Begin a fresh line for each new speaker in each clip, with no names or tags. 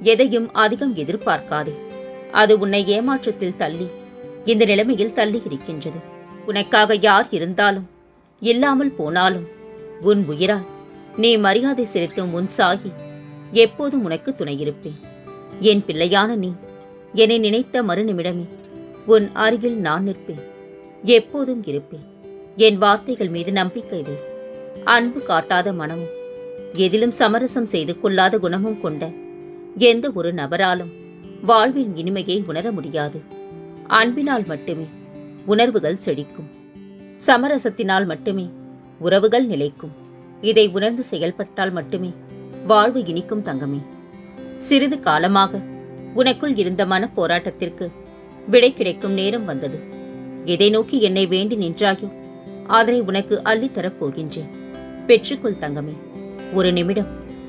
எதையும் அதிகம் எதிர்பார்க்காதே. அது உன்னை ஏமாற்றத்தில் தள்ளி இந்த நிலைமையில் தள்ளி இருக்கின்றது. உனக்காக யார் இருந்தாலும் இல்லாமல் போனாலும் உன் உயிரால் நீ மரியாதை செலுத்தும் உன் சாகி எப்போதும் உனக்கு துணையிருப்பேன். என் பிள்ளையான நீ என்னை நினைத்த மறுநிமிடமே உன் அருகில் நான் நிற்பேன். எப்போதும் இருப்பேன். என் வார்த்தைகள் மீது நம்பிக்கை வை. அன்பு காட்டாத மனமும் எதிலும் சமரசம் செய்து கொள்ளாத குணமும் கொண்ட எந்த ஒரு நபராலும் வாழ்வின் இனிமையை உணர முடியாது. அன்பினால் மட்டுமே உணர்வுகள் செழிக்கும். சமரசத்தினால் மட்டுமே உறவுகள் நிலைக்கும். இதை உணர்ந்து செயல்பட்டால் மட்டுமே வாழ்வு இனிக்கும் தங்கமே. சிறிது காலமாக உனக்குள் இருந்த மன போராட்டத்திற்கு விடை கிடைக்கும் நேரம் வந்தது. எதை நோக்கி என்னை வேண்டி நின்றாயோ அதனை உனக்கு அள்ளித்தரப் போகின்றேன். பெற்றுக்கொள் தங்கமே. ஒரு நிமிடம்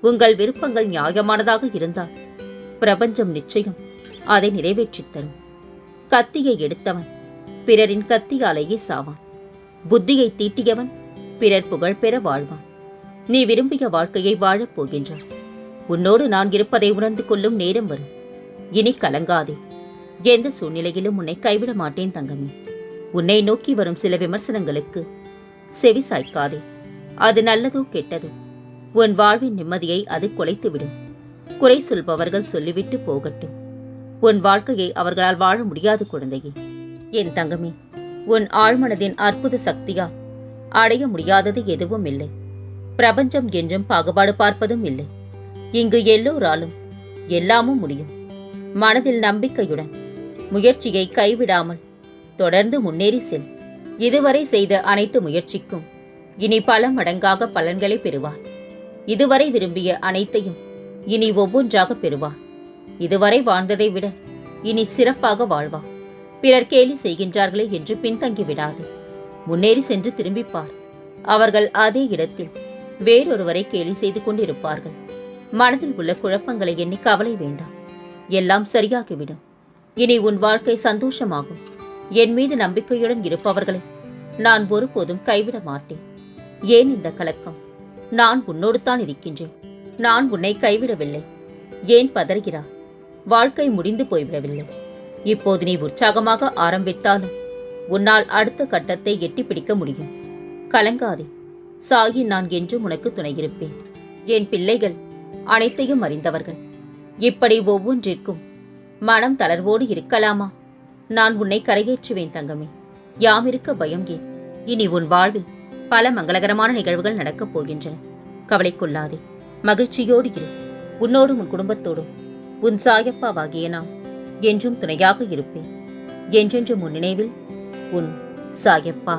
உங்கள் விருப்பங்கள் நியாயமானதாக இருந்தால் பிரபஞ்சம் நிச்சயம் அதை நிறைவேற்றித் தரும். கத்தியை எடுத்தவன் பிறரின் கத்தியாலேயே சாவான். புத்தியை தீட்டியவன் பிறர் புகழ் பெற வாழ்வான். நீ விரும்பிய வாழ்க்கையை வாழப் போகின்றாய். உன்னோடு நான் இருப்பதை உணர்ந்து கொள்ளும் நேரம் வரும். இனி கலங்காதே. எந்த சூழ்நிலையிலும் உன்னை கைவிட மாட்டேன் தங்கமே. உன்னை நோக்கி வரும் சில விமர்சனங்களுக்கு செவி சாய்க்காதே. அது நல்லதோ கெட்டதோ? உன் வாழ்வின் நிம்மதியை அது குலைத்துவிடும். குறை சொல்பவர்கள் சொல்லிவிட்டு போகட்டும். உன் வாழ்க்கையை அவர்களால் வாழ முடியாது குழந்தையே. என் தங்கமே உன் ஆழ்மனதின் அற்புத சக்தியால் அடைய முடியாதது எதுவும் இல்லை. பிரபஞ்சம் என்றும் பாகுபாடு பார்ப்பதும் இல்லை. இங்கு எல்லோராலும் எல்லாமும் முடியும். மனதில் நம்பிக்கையுடன் முயற்சியை கைவிடாமல் தொடர்ந்து முன்னேறி செல். இதுவரை செய்த அனைத்து முயற்சிக்கும் இனி பல மடங்காக பலன்களை பெறுவார் இதுவரை விரும்பிய அனைத்தையும் இனி ஒவ்வொன்றாக பெறுவா. இதுவரை வாழ்ந்ததை விட இனி சிறப்பாக வாழ்வா. பிறர் கேலி செய்கின்றார்களே என்று பின்தங்கி விடாது. முன்னேறி சென்று திரும்பிப்பார். அவர்கள் அதே இடத்தில் வேறொருவரை கேலி செய்து கொண்டிருப்பார்கள். மனதில் உள்ள குழப்பங்களை எண்ணி கவலை வேண்டாம். எல்லாம் சரியாகிவிடும். இனி உன் வாழ்க்கை சந்தோஷமாகும். என் மீது நம்பிக்கையுடன் இருப்பவர்களை நான் ஒருபோதும் கைவிட மாட்டேன். ஏன் இந்த கலக்கம்? நான் உன்னோடு தான் இருக்கின்றேன். நான் உன்னை கைவிடவில்லை. ஏன் பதறுகிறா வாழ்க்கை முடிந்து போய்விடவில்லை. இப்போது நீ உற்சாகமாக ஆரம்பித்தாலும் உன்னால் அடுத்த கட்டத்தை எட்டி பிடிக்க முடியும். கலங்காதே. சாகி நான் என்றும் உனக்கு துணையிருப்பேன். என் பிள்ளைகள் அனைத்தையும் அறிந்தவர்கள். இப்படி ஒவ்வொன்றிற்கும் மனம் தளர்வோடு இருக்கலாமா? நான் உன்னை கரையேற்றுவேன் தங்கமே. யாமிருக்க பயம் ஏன்? இனி உன் வாழ்வில் பல மங்களகரமான நிகழ்வுகள் நடக்கப் போகின்றன. கவலைக்கொள்ளாதே. மகிழ்ச்சியோடு இரு. உன்னோடும் உன் குடும்பத்தோடும். உன் சாயப்பாவாகிய நான் என்றும் துணையாக இருப்பேன். என்றென்றும் உன் நினைவில் உன் சாயப்பா.